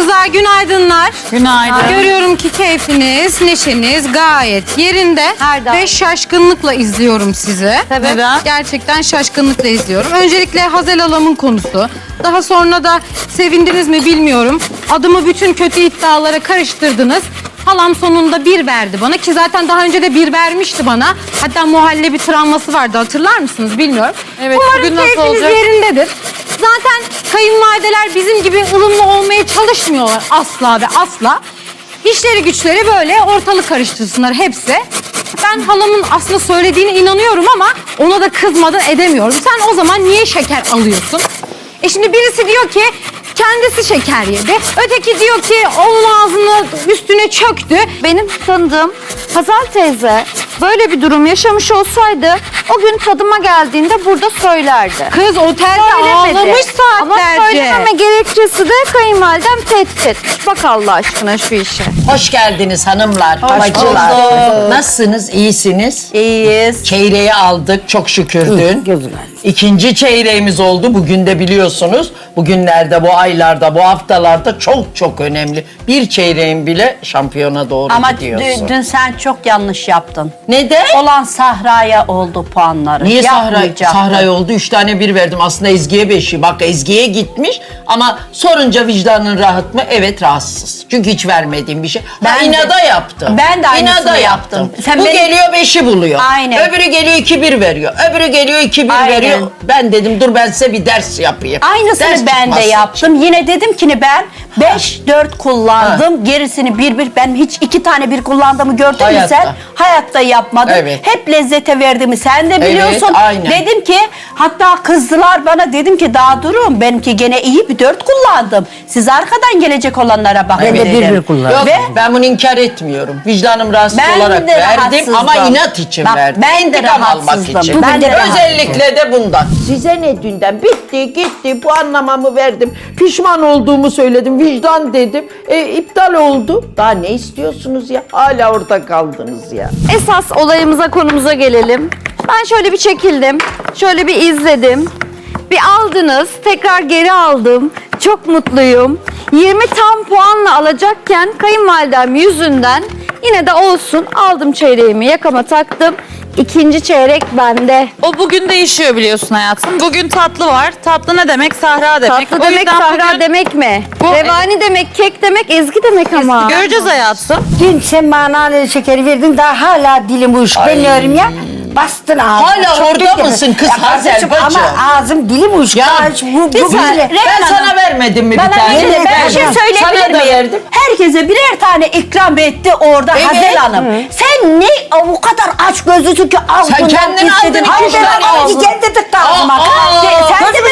Kızlar günaydınlar. Günaydın. Görüyorum ki keyfiniz, neşeniz gayet yerinde. Her daim. Ve şaşkınlıkla izliyorum sizi. Neden? Gerçekten şaşkınlıkla izliyorum. Öncelikle Hazel Alam'ın konusu. Daha sonra da sevindiniz mi bilmiyorum. Adımı bütün kötü iddialara karıştırdınız. Halam sonunda bir verdi bana ki zaten daha önce de bir vermişti bana. Hatta muhallebi travması vardı hatırlar mısınız bilmiyorum. Evet, Umarım bugün nasıl keyfiniz olacak? yerindedir. Zaten kayınvalideler bizim gibi ılımlı olmaya çalışmıyorlar asla ve asla. İşleri güçleri böyle ortalık karıştırsınlar hepsi. Ben halamın aslında söylediğine inanıyorum ama ona da kızmadan edemiyorum. Sen o zaman niye şeker alıyorsun? E şimdi birisi diyor ki kendisi şeker yedi. Öteki diyor ki onun ağzını üstüne çöktü. Benim tanıdığım Hazal teyze böyle bir durum yaşamış olsaydı o gün tadıma geldiğinde burada söylerdi. Kız otelde Söylemedi. ağlamış Ama saatlerce. söylememe gerekçesi de kayınvalidem tehdit. Bak Allah aşkına şu işe. Hoş geldiniz hanımlar, bacılar. Nasılsınız? İyisiniz? İyiyiz. Çeyreği aldık çok şükür dün. İkinci çeyreğimiz oldu. Bugün de biliyorsunuz. Bugünlerde, bu aylarda, bu haftalarda çok çok önemli. Bir çeyreğin bile şampiyona doğru Ama gidiyorsun. dün, dün sen çok yanlış yaptın. Neden? Olan Sahra'ya oldu puanları. Niye Sahra, Yapmayacaktın. Sahra oldu? Üç tane bir verdim. Aslında Ezgi'ye beşi. Bak Ezgi'ye gitmiş ama sorunca vicdanın rahat mı? Evet rahatsız. Çünkü hiç vermediğim bir şey. Ben Ben de- inada yaptım. Ben de aynısını İnada yaptım. Sen Bu benim- geliyor beşi buluyor. Aynen. Öbürü geliyor iki bir veriyor. Öbürü geliyor iki bir Aynen. veriyor. Ben dedim dur ben size bir ders yapayım. Aynısını Ders ben de yaptım. Yine dedim ki ne ben 5-4 kullandım. Gerisini bir bir ben hiç iki tane bir kullandığımı gördün mü Hayatta. sen? Hayatta yapmadım. Evet. Hep lezzete verdiğimi sen de Evet, biliyorsun. aynen. Dedim ki hatta kızdılar bana dedim ki daha durun. Benimki gene iyi bir 4 kullandım. Siz arkadan gelecek olanlara bakın Ben de bir bir kullandım. Yok Ve ben bunu inkar etmiyorum. Vicdanım rahatsız Ben olarak de verdim rahatsızdım. ama inat için Bak, verdim. ben de İntikam almak rahatsızdım. için. Ben de Özellikle de bundan. Size ne dünden? Bitti gitti puanlamamı verdim. Pişman olduğumu söyledim. Vicdan dedim. E, iptal oldu. Daha ne istiyorsunuz ya? Hala orada kaldınız ya. Esas olayımıza konumuza gelelim. Ben şöyle bir çekildim. Şöyle bir izledim. Bir aldınız. Tekrar geri aldım. Çok mutluyum. 20 tam puanla alacakken kayınvalidem yüzünden yine de olsun aldım çeyreğimi yakama taktım. İkinci çeyrek bende. O bugün değişiyor biliyorsun hayatım. Bugün tatlı var. Tatlı ne demek? Sahra demek. Tatlı O demek yüzden Sahra bugün demek mi? Bu- Revani demek, kek demek, Ezgi demek ama. Göreceğiz hayatım. Dün sen bana şekeri verdin daha hala dilim uyuşuk. Ben diyorum ya bastın ağzını. Hala Çok orada mısın kız Hazel kardeşim bacı? Ama ağzım dilim uyuşuk. Ya, bu, bu böyle- Ben sana vermedim mi bir tane? verin, ben bir şey Verdim. söyleyebilir Sana da miyim? verdim. Herkese birer tane ikram etti orada Evet. Hazel Hanım. Sen ne o kadar aç gözlüsün ki ağzından Sen kendin aldın istedin. iki Hayır, üç ben tane aldım. aldın. Kendi tıktı ağzıma. Aa, aa. Sen, sen de mi?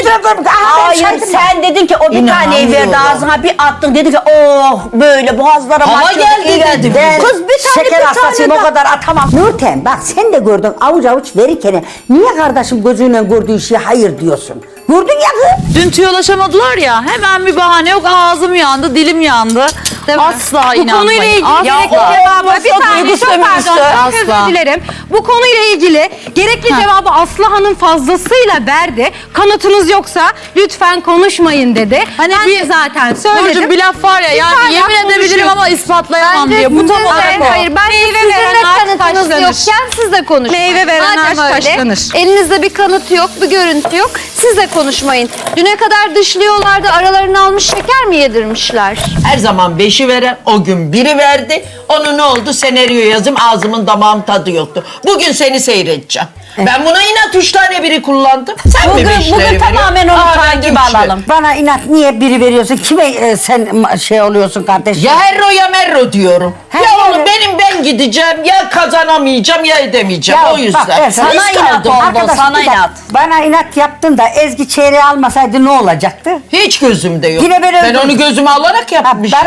ben Hayır sen dedin ki o bir taneyi verdi ağzına bir attın dedi ki oh böyle boğazlara Hava maçladık, geldi dedi. Kız bir tane şeker bir hastasıyım tane o daha. kadar atamam. Nurten bak sen de gördün avuç avuç verirken niye kardeşim gözüyle gördüğü şeye hayır diyorsun? Gördün ya kız. Dün tüyolaşamadılar ya. Hemen bir bahane yok. Ağzım yandı, dilim yandı. Değil mi? Asla Bu inanmayın. konuyla ilgili Asla. gerekli cevabı bir saniye çok pardon çok Asla. özür dilerim. Bu konuyla ilgili gerekli cevabı Aslı Hanım fazlasıyla verdi. Kanıtınız yoksa lütfen konuşmayın dedi. Hani ben bir- zaten söyledim. Burcu bir laf var ya yani Lütfen yemin edebilirim ama ispatlayamam Bence diye. Bu tam olarak o. Hayır ben Meyve sizin veren de ağaç kanıtınız taşlanır. yokken siz de konuşmayın. Meyve veren Madem ağaç öyle, taşlanır. Elinizde bir kanıt yok, bir görüntü yok. Siz de konuşmayın. Düne kadar dışlıyorlardı, aralarını almış şeker mi yedirmişler? Her zaman beşi veren o gün biri verdi. Onu ne oldu? Senaryo yazım ağzımın damağım tadı yoktu. Bugün seni seyredeceğim. Ben buna inat üç tane biri kullandım. Sen Bugün- mi beşleri bugün veriyorsun? tamamen onu Aa, ben üçleri. alalım. Bana inat niye biri veriyorsun? Kime e, sen ma- şey oluyorsun kardeşim? Ya herro ya merro diyorum. He, ya oğlum evet. benim ben gideceğim ya kazanamayacağım ya edemeyeceğim Ya o yüzden. bak ben sana- Risk inat aldım. oldu, Arkadaş, sana bir dakika. inat. Bana inat yaptın da Ezgi çeyreği almasaydı ne olacaktı? Hiç gözümde yok. Yine ben öldürdün. onu gözüme alarak Ha, yapmıştım.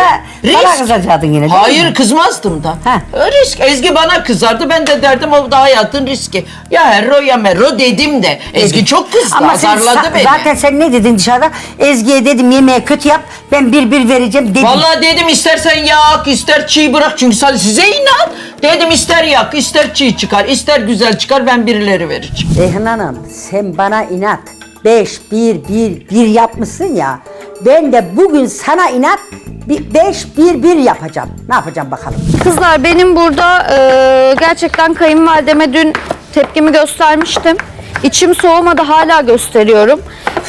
bana, bana kızacaktın yine değil Hayır mi? kızmazdım da. Ha. Risk. Ezgi bana kızardı ben de derdim o da hayatın riski. Ya herro ya merro dedim de. Ezgi çok kızdı Ama sen azarladı sa- beni. zaten sen ne dedin dışarıda? Ezgi'ye dedim yemeği kötü yap ben bir bir vereceğim dedim. Vallahi dedim istersen yak ister çiğ bırak çünkü sen- size inat. Dedim ister yak ister çiğ çıkar ister güzel çıkar ben birileri vereceğim. Reyhan Hanım sen bana inat 5 1 1 1 yapmışsın ya. Ben de bugün sana inat bir beş bir bir yapacağım. Ne yapacağım bakalım. Kızlar benim burada e, gerçekten kayınvalideme dün tepkimi göstermiştim. İçim soğumadı hala gösteriyorum.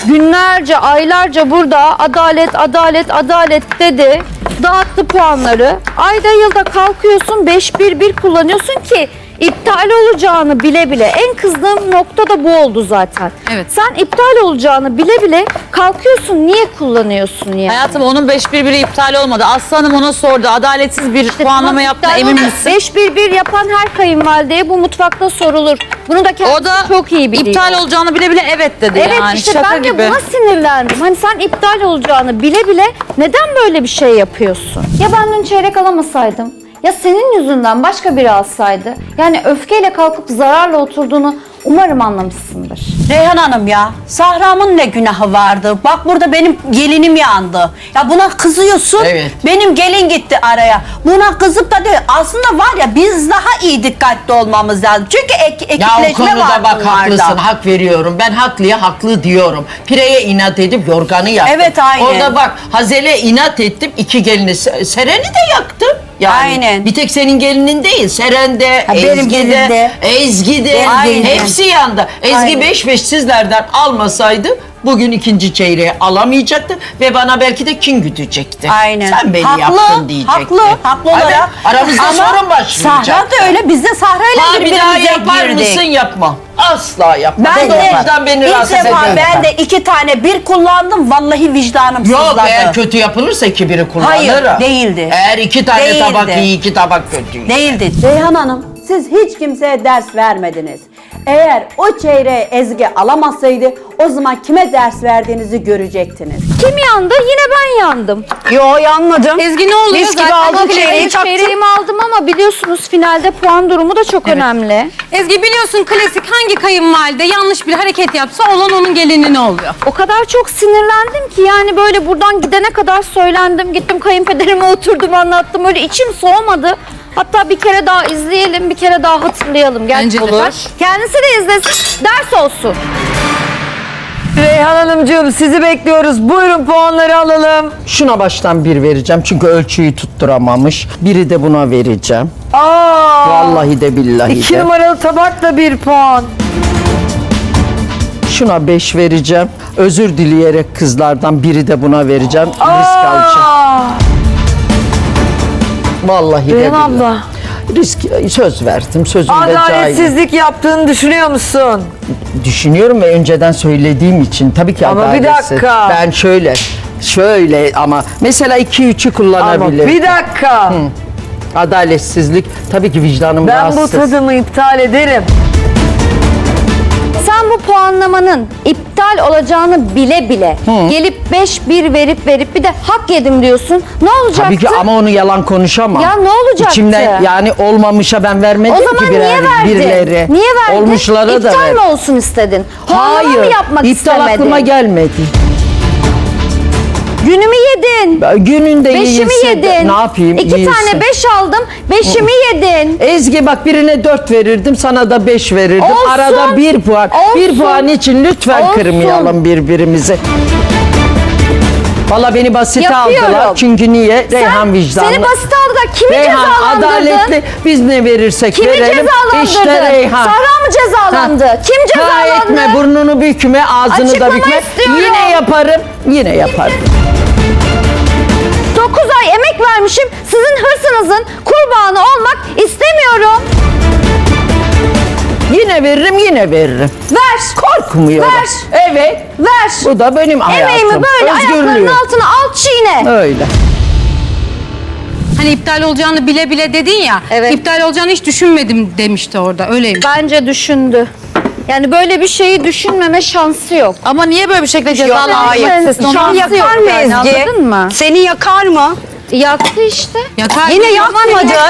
Günlerce, aylarca burada adalet, adalet, adalet dedi. Dağıttı puanları. Ayda yılda kalkıyorsun 5-1-1 kullanıyorsun ki iptal olacağını bile bile. En kızdığım nokta da bu oldu zaten. Evet. Sen iptal olacağını bile bile kalkıyorsun. Niye kullanıyorsun ya? Hayatım onun 5-1-1'i iptal olmadı. Aslı Hanım ona sordu. Adaletsiz bir puanlama yaptığına emin misin? 5-1-1 yapan her kayınvalideye bu mutfakta sorulur. Bunu da kendisi O da çok iyi biliyor. iptal olacağını bile bile evet dedi Evet yani. işte Şaka ben de gibi. buna sinirlendim. Hani sen iptal olacağını bile bile neden böyle bir şey yapıyorsun? Ya ben dün çeyrek alamasaydım? Ya senin yüzünden başka biri alsaydı? Yani öfkeyle kalkıp zararla oturduğunu umarım anlamışsındır. Reyhan Hanım ya, Sahra'mın ne günahı vardı? Bak burada benim gelinim yandı. Ya buna kızıyorsun, Evet. benim gelin gitti araya. Buna kızıp da diyor, aslında var ya biz daha iyi dikkatli olmamız lazım. Çünkü ek, Ya o ekipleşme var konuda bak bunlarda. haklısın, hak veriyorum. Ben haklıya haklı diyorum. Pireye inat edip yorganı yaktım. Evet, aynen. Orada bak Hazel'e inat ettim, iki gelini, Se- Seren'i de yaktım. Yani Aynen. Bir tek senin gelinin değil, Seren'de, Ha, benim Ezgi'de, gelinimde. Ezgi'de, Aynen. hepsi yandı. Ezgi Aynen. 5 5 sizlerden almasaydı bugün ikinci çeyreği alamayacaktı ve bana belki de kin güdecekti. Aynen. Sen beni haklı, yaptın diyecekti. Haklı, haklı olarak. aramızda Ama sorun başlayacak. Sahra da öyle, biz de Sahra ile Ha bir daha birbirimize yapar girdik. mısın yapma. Asla yapma. Ben de o yüzden beni ilk rahatsız defa ediyor. ben de iki tane bir kullandım. Vallahi vicdanım Yok sızladı. eğer kötü yapılırsa iki biri kullanırım. Hayır, değildi. Eğer iki tane Değildi. tabak iyi iki tabak kötü. Değildi. Reyhan Hanım siz hiç kimseye ders vermediniz. Eğer o çeyreği Ezgi alamasaydı o zaman kime ders verdiğinizi görecektiniz. Kim yandı? Yine ben yandım. Yo yanmadım. Ezgi ne oluyor? Mis gibi Zaten aldım çeyreği çeyreği taktım. Çeyreğimi aldım ama biliyorsunuz finalde puan durumu da çok önemli. Ezgi biliyorsun klasik hangi kayınvalide yanlış bir hareket yapsa olan onun gelinine oluyor. O kadar çok sinirlendim ki yani böyle buradan gidene kadar söylendim. Gittim kayınpederime oturdum anlattım. Öyle içim soğumadı. Hatta bir kere daha izleyelim, bir kere daha hatırlayalım. Gel Bence de. olur. Kendisi de izlesin, ders olsun. Reyhan Hanımcığım sizi bekliyoruz. Buyurun puanları alalım. Şuna baştan bir vereceğim çünkü ölçüyü tutturamamış. Biri de buna vereceğim. Aa, Vallahi de billahi iki de. numaralı tabakla bir puan. Şuna beş vereceğim. Özür dileyerek kızlardan biri de buna vereceğim. Risk alacağım. Aa, Vallahi de Reyhan billahi. abla. Risk söz verdim. Sözümde cahil. Adaletsizlik yaptığını düşünüyor musun? Düşünüyorum ve önceden söylediğim için tabii ki Ama bir adaletsiz. dakika. Ben şöyle şöyle ama mesela 2 3'ü Ama bir dakika. Adaletsizlik tabii ki vicdanım Ben bu rahatsız. tadımı iptal ederim. Sen bu puanlamanın iptal olacağını bile bile gelip 5-1 verip verip bir de hak yedim diyorsun. Ne olacaktı? Tabii ki ama onu yalan konuşamam. Ya ne olacaktı? İçimden yani olmamışa ben vermedim o zaman ki birer, niye verdin? birileri. Niye verdin? Olmuşlara da İptal ver. mi olsun istedin? Puanlama mı Hayır. yapmak iptal istemedin? aklıma gelmedi. Günümü yedin. Gününde Beşimi yiyilse de- yedin. Ne yapayım? İki yiyilse. tane beş aldım. Beşimi yedin. Ezgi bak birine dört verirdim sana da beş verirdim. Olsun. Arada bir puan. Bir Olsun. puan için lütfen Olsun. kırmayalım birbirimizi. Valla beni basite Yapıyorum. aldılar. Çünkü niye? Reyhan vicdanlı. Seni basit aldılar. Kimi Reyhan cezalandırdın? adaletli. Biz ne verirsek Kimi verelim. cezalandırdın? İşte Reyhan. Sahra mı cezalandı? Ha. Kim Ha cezalandı? etme burnunu bükme ağzını Açıklama da bükme. istiyorum. Yine yaparım. Yine yaparım. 9 ay emek vermişim. Sizin hırsınızın kurbanı olmak istemiyorum. Yine veririm yine veririm. Ver. Korkmuyorum. Ver. Evet. Ver. Bu da benim hayatım. Emeğimi böyle ayaklarının altına al çiğne. Öyle. Hani iptal olacağını bile bile dedin ya. Evet. İptal olacağını hiç düşünmedim demişti orada. Öyleymiş. Bence düşündü. Yani böyle bir şeyi düşünmeme şansı yok. Ama niye böyle bir şekilde cezalandırmak sen- istesin? Onu şansı yok Yakar mı yani, Ezgi? anladın mı? Seni yakar mı? Yaktı işte. Yakar. Yine yakmadı.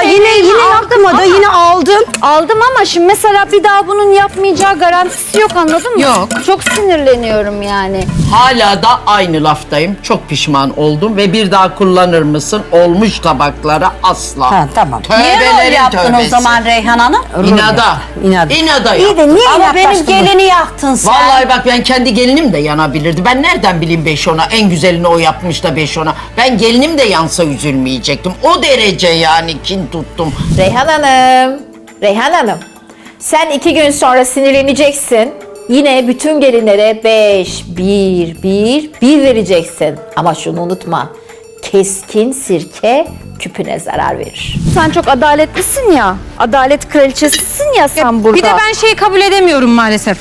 yine Yine aldım yakmadı. ama- Yine aldın. Aldım ama şimdi mesela bir daha bunun yapmayacağı garantisi yok anladın mı? Yok. Çok sinirleniyorum yani. Hala da aynı laftayım. Çok pişman oldum ve bir daha kullanır mısın? Olmuş tabaklara asla. Ha, tamam. Niye rol Tövbelerin yaptın tövbesi. o zaman Reyhan Hanım? İnada. İnada. İnada İyi de niye Ama benim inatlaştın? gelini yaktın sen. Vallahi bak ben kendi gelinim de yanabilirdi. Ben nereden bileyim beş ona? En güzelini o yapmış da beş ona. Ben gelinim de yansa üzülmeyecektim. O derece yani kin tuttum. Reyhan Hanım, Reyhan Hanım. Sen iki gün sonra sinirleneceksin. Yine bütün gelinlere 5, 1, 1, 1 vereceksin. Ama şunu unutma. Keskin sirke küpüne zarar verir. Sen çok adaletlisin ya. Adalet kraliçesisin ya sen burada. Bir de ben şeyi kabul edemiyorum maalesef.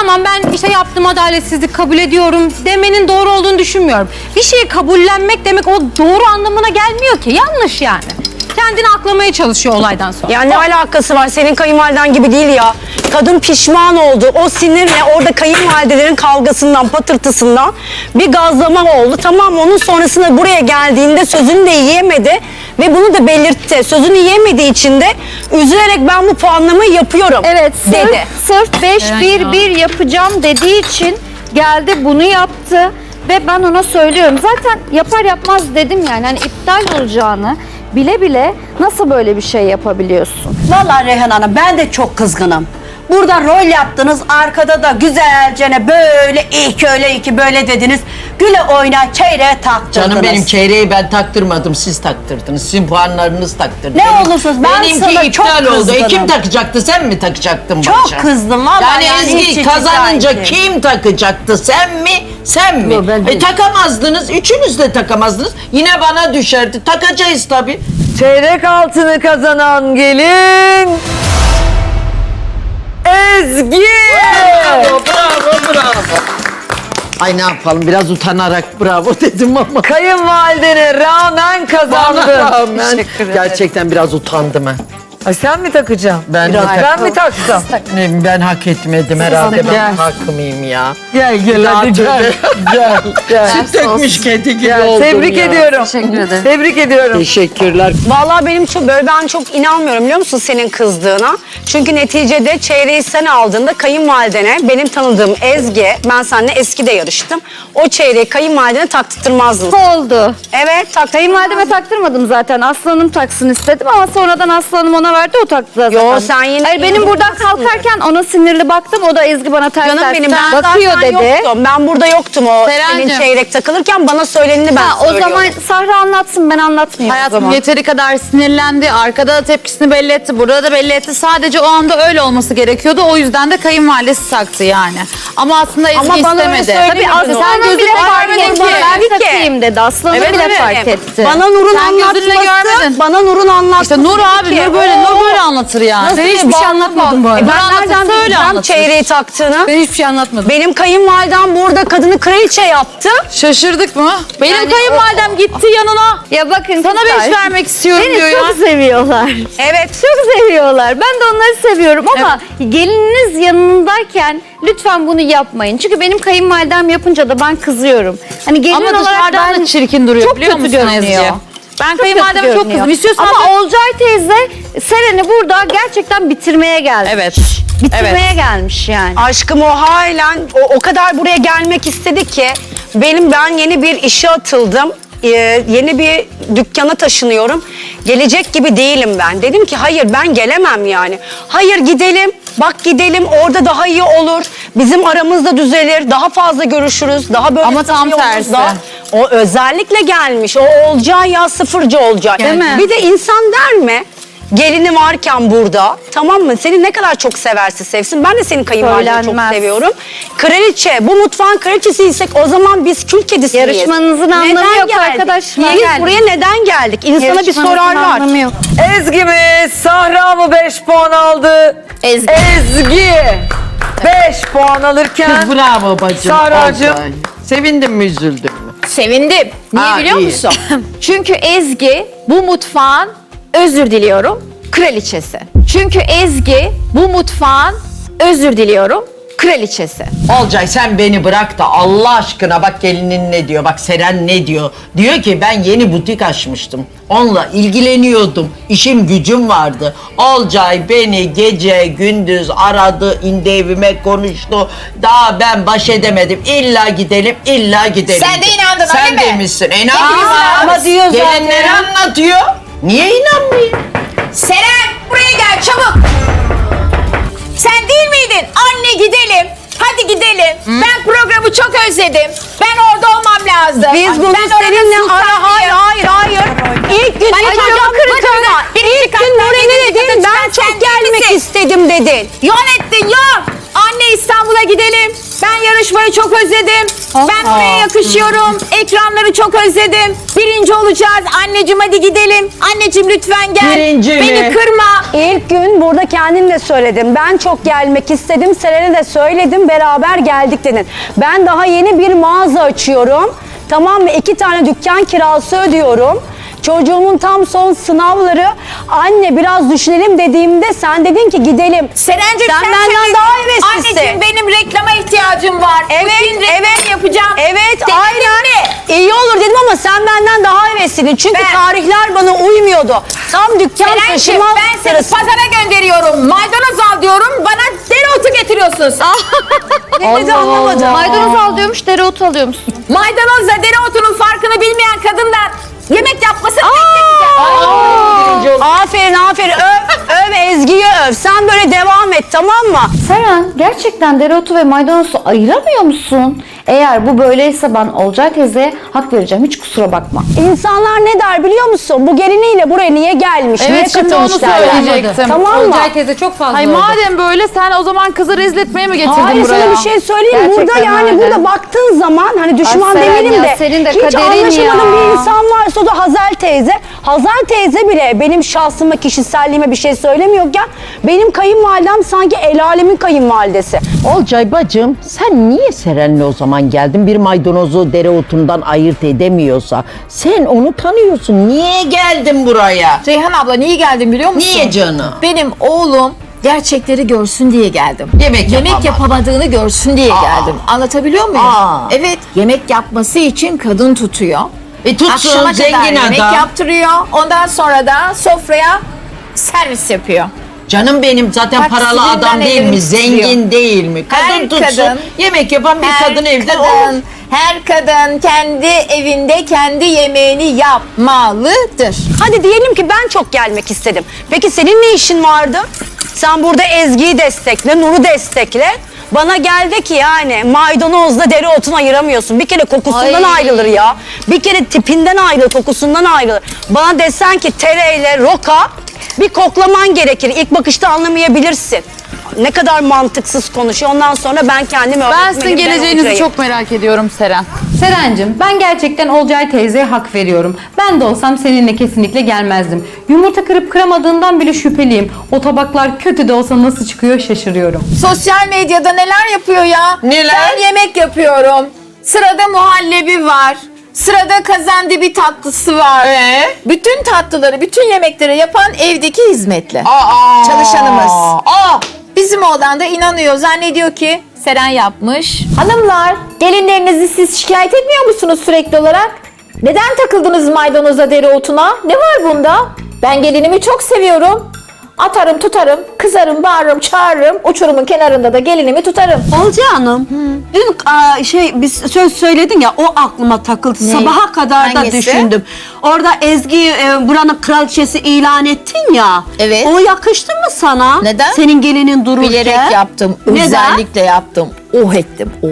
Tamam ben işte yaptım adaletsizlik kabul ediyorum demenin doğru olduğunu düşünmüyorum. Bir şeyi kabullenmek demek o doğru anlamına gelmiyor ki. Yanlış yani. Kendini aklamaya çalışıyor olaydan sonra. Ya ne alakası var? Senin kayınvaliden gibi değil ya. Kadın pişman oldu. O sinirle orada kayınvalidelerin kavgasından, patırtısından bir gazlama oldu. Tamam? Onun sonrasında buraya geldiğinde sözünü de yiyemedi. Ve bunu da belirtti. Sözünü yiyemediği için de üzülerek ben bu puanlamayı yapıyorum Evet sırf, dedi. sırf 5-1-1 yapacağım dediği için geldi bunu yaptı. Ve ben ona söylüyorum. Zaten yapar yapmaz dedim yani. Hani iptal olacağını bile bile nasıl böyle bir şey yapabiliyorsun? Vallahi Reyhan Hanım ben de çok kızgınım. Burada rol yaptınız, arkada da güzelce böyle iyi ki öyle iyi ki böyle dediniz. Güle oyna çeyreğe taktırdınız. Canım benim çeyreği ben taktırmadım. Siz taktırdınız. Sizin puanlarınız taktırdı. Ne Benim- olursunuz, ben Benimki sana iptal çok oldu. E kim takacaktı? Sen mi takacaktın Çok başa? kızdım vallahi Yani, yani hiç Ezgi hiç kazanınca değil. kim takacaktı? Sen mi? Sen mi? Yok, ben e, takamazdınız. Üçünüz de takamazdınız. Yine bana düşerdi. Takacağız tabii. Çeyrek altını kazanan gelin Ezgi. Bravo, bravo, bravo. Ay ne yapalım biraz utanarak bravo dedim ama. Kayınvalidene rağmen Bana kazandın. rağmen gerçekten biraz utandım ha. Ay sen mi takacaksın? Ben Biraz de ben mi taksam? Ne, ben hak etmedim herhalde. Ben Gel. hakkımıyım ya. Gel gel Daha hadi gel. gel gel. Süt dökmüş kedi gibi Gel. oldum Tebrik ya. ediyorum. Teşekkür ederim. Tebrik ediyorum. Teşekkürler. Vallahi benim çok böyle ben çok inanmıyorum biliyor musun senin kızdığına. Çünkü neticede çeyreği sen aldığında kayınvalidene benim tanıdığım Ezgi ben seninle eski de yarıştım. O çeyreği kayınvalidene taktırtmazdın. Oldu. Evet tak Kayınvalideme taktırmadım zaten. Aslanım taksın istedim ama sonradan aslanım ona verdi o taktı zaten. Yo, sen yine- Hayır benim buradan kalkarken ona sinirli baktım. O da Ezgi bana ters Canım ters benim ben bakıyor zaten dedi. yoktum. Ben burada yoktum o Serencim. senin çeyrek takılırken bana söyleneni ben Ha, o söylüyorum. zaman Sahra anlatsın ben anlatmayayım o Hayatım zaman. yeteri kadar sinirlendi. Arkada da tepkisini belli etti. Burada da belli etti. Sadece o anda öyle olması gerekiyordu. O yüzden de kayınvalidesi taktı yani. Ama aslında Ezgi Ama bana öyle istemedi. söylemedi. Tabii Aslanım aslanım gözünle bile fark etti. Ben ki. takayım dedi. Aslanım Evet, bile evet. fark etti. Bana Nur'un Sen gözünle anlatması, görmedin. bana Nur'un anlatması. İşte Nur abi, Nur böyle, Nur böyle anlatır yani. Nasıl bir hiçbir şey bağlama anlatmadım bu arada. E ben nereden bileceğim anlatır. çeyreği taktığını? Ben hiçbir şey anlatmadım. Benim kayınvalidem burada kadını kraliçe yaptı. Şaşırdık mı? Benim Yani kayınvalidem gitti yanına. Ya bakın Sana kızlar, beş vermek istiyorum Beni diyor ya. çok seviyorlar. Evet. Çok seviyorlar. Ben de onları seviyorum ama gelininiz yanındayken lütfen bunu yapmayın. Çünkü benim kayınvalidem yapınca da ben kızıyorum. Hani gelin Ama olarak ben da çirkin duruyor çok biliyor musun. Ezgi? Ben kayınvalideme çok kızdım. İstiyorsan Ama Olcay teyze Seren'i burada gerçekten bitirmeye geldi. Evet. Bitirmeye Evet. gelmiş yani. Aşkım o halen o, o kadar buraya gelmek istedi ki benim ben yeni bir işe atıldım. Ee, yeni bir dükkana taşınıyorum. Gelecek gibi değilim ben. Dedim ki hayır ben gelemem yani. Hayır gidelim. Bak gidelim orada daha iyi olur. Bizim aramızda düzelir. Daha fazla görüşürüz. Daha böyle Ama tam samimi oluruz, tersi. Daha, o özellikle gelmiş. O olacağı ya sıfırcı olacak. Değil mi? Bir de insan der mi? Gelini varken burada tamam mı? Seni ne kadar çok severse sevsin. Ben de senin kayınvalideni çok Söylenmez. seviyorum. Kraliçe, bu mutfağın kraliçesiysek o zaman biz kül kedisi? Yarışmanızın anlamı Neden yok geldik? arkadaşlar. Biz Geldik. buraya neden geldik? İnsana bir Yarışmanızın sorarlar. anlamı yok. Ezgi mi? Sahra mı 5 puan aldı? Ezgi. Ezgi 5 puan alırken Bravo bacım. Sahracığım. Sevindim mi üzüldüm mü? Sevindim. Niye Ha, biliyor iyi. musun? Çünkü Ezgi bu mutfağın özür diliyorum kraliçesi. Çünkü Ezgi bu mutfağın özür diliyorum kraliçesi. Olcay sen beni bırak da Allah aşkına bak gelinin ne diyor bak Seren ne diyor. Diyor ki ben yeni butik açmıştım. Onunla ilgileniyordum. İşim gücüm vardı. Olcay beni gece gündüz aradı, indi evime konuştu. Daha ben baş edemedim. İlla gidelim, illa gidelim. Sen de inandın, Sen öyle mi? demişsin. E ne yapayım? inandık. Ama diyor Gelinleri anlatıyor. Niye inanmayayım? Seren buraya gel çabuk. Sen değil miydin? Anne gidelim. Hadi gidelim. Ben programı çok özledim. Ben orada olmam lazım. Biz bunu Ben seninle ara hayır hayır hayır. İlk gün ilk hocam birinci ilk gün kattan Nuri ne ikinci dedin? Ben çok gelmek istedim dedin. Yönettin yok. Anne İstanbul'a gidelim. Ben yarışmayı çok özledim. Ben oraya yakışıyorum. Ekranları çok özledim. Birinci olacağız. Anneciğim hadi gidelim. Anneciğim lütfen gel. Birinci Beni mi? kırma. İlk gün burada kendin de söyledin. Ben çok gelmek istedim. Seren'e de söyledim. Beraber geldik dedin. Ben daha yeni bir mağaza açıyorum. Tamam mı? İki tane dükkan kirası ödüyorum. Çocuğumun tam son sınavları. Anne biraz düşünelim dediğimde sen dedin ki gidelim. Serencim Sen benden söyledin. daha heveslisin. Anneciğim benim reklama ihtiyacım var. Evet, Bugün evet. yapacağım. Evet, Denedin aynen. mi? İyi olur dedim ama sen benden daha hevesliydin. Çünkü Ben- tarihler bana uymuyordu. Tam dükkan Serencim taşıma ben seni sırası. pazara gönderiyorum. Maydanoz al diyorum. Bana dereotu getiriyorsun. Ne dedi anlamadım. Maydanoz al diyormuş, dereotu alıyormuş. Maydanozla dereotunun farkını bilmeyen kadından yemek yapmasını beklemeyeceğim. Aferin aferin öv, öv Ezgi'yi öv. Sen böyle devam et tamam mı? Seren, gerçekten dereotu ve maydanozu ayıramıyor musun? Eğer bu böyleyse ben Olcay teyzeye hak vereceğim. Hiç kusura bakma. İnsanlar ne der biliyor musun? Bu geliniyle buraya niye gelmiş? niye Evet, şimdi katılmış onu derler. söyleyecektim. Tamam mı? Olcay teyze çok fazla Ay oldu. madem böyle sen o zaman kızı rezil etmeye mi getirdin Hayır buraya? sana bir şey söyleyeyim. burada Gerçekten yani öyle. burada baktığın zaman hani düşman Ay Seren demeyelim ya, de senin de hiç kaderin ya. bir insan varsa o da Hazal teyze. Hazal teyze bile benim şahsıma, kişiselliğime bir şey söylemiyorken benim kayınvalidem sanki el alemin kayınvalidesi. Olcay bacım sen niye Seren'le o zaman geldin? Bir maydanozu dereotundan ayırt edemiyorsa sen onu tanıyorsun. Niye geldin buraya? Reyhan abla niye geldin biliyor musun? Niye canım? Benim oğlum gerçekleri görsün diye geldim. Yemek yemek yapamaz. yapamadığını görsün diye geldim. Anlatabiliyor muyum? Aa. Evet, yemek yapması için kadın tutuyor. E tutsun Akşama zengin kadar yemek adam. yaptırıyor. Ondan sonra da sofraya servis yapıyor. Canım benim zaten Bak, paralı adam değil mi? Zengin titriyor. değil mi? Kadın Her tutsun. kadın- yemek yapan bir kadın evde kadın, olur. Her kadın kendi evinde kendi yemeğini yapmalıdır. Hadi diyelim ki ben çok gelmek istedim. Peki senin ne işin vardı? Sen burada Ezgi'yi destekle, Nur'u destekle. Bana geldi ki yani maydanozla dereotunu ayıramıyorsun. Bir kere kokusundan Ay. ayrılır ya. Bir kere tipinden ayrılır, kokusundan ayrılır. Bana desen ki tereyle roka bir koklaman gerekir. İlk bakışta anlamayabilirsin. Ne kadar mantıksız konuşuyor. Ondan sonra ben kendimi Ben öğretmenim, sizin geleceğinizi hocayım. çok merak ediyorum Seren. Serencim ben gerçekten Olcay teyzeye hak veriyorum. Ben de olsam seninle kesinlikle gelmezdim. Yumurta kırıp kıramadığından bile şüpheliyim. O tabaklar kötü de olsa nasıl çıkıyor şaşırıyorum. Sosyal medyada neler yapıyor ya? Neler? Ben yemek yapıyorum. Sırada muhallebi var. Sırada kazandibi tatlısı var. Ee? Bütün tatlıları, bütün yemekleri yapan evdeki hizmetli. Aa, Çalışanımız. Aa, Bizim oğlan da inanıyor. Zannediyor ki Seren yapmış. Hanımlar, gelinlerinizi siz şikayet etmiyor musunuz sürekli olarak? Neden takıldınız maydanoza dereotuna? Ne var bunda? Ben gelinimi çok seviyorum. Atarım tutarım, kızarım, bağırırım, çağırırım. Uçurumun kenarında da gelinimi tutarım. Olcay Hanım, dün aa, şey biz söz söyledin ya o aklıma takıldı. Sabaha kadar Hangisi? da düşündüm. Orada Ezgi e, buranın kraliçesi ilan ettin ya. Evet. O yakıştı mı sana? Neden? Senin gelinin dururken. Bilerek yaptım, Neden? özellikle yaptım. Oh ettim, oh.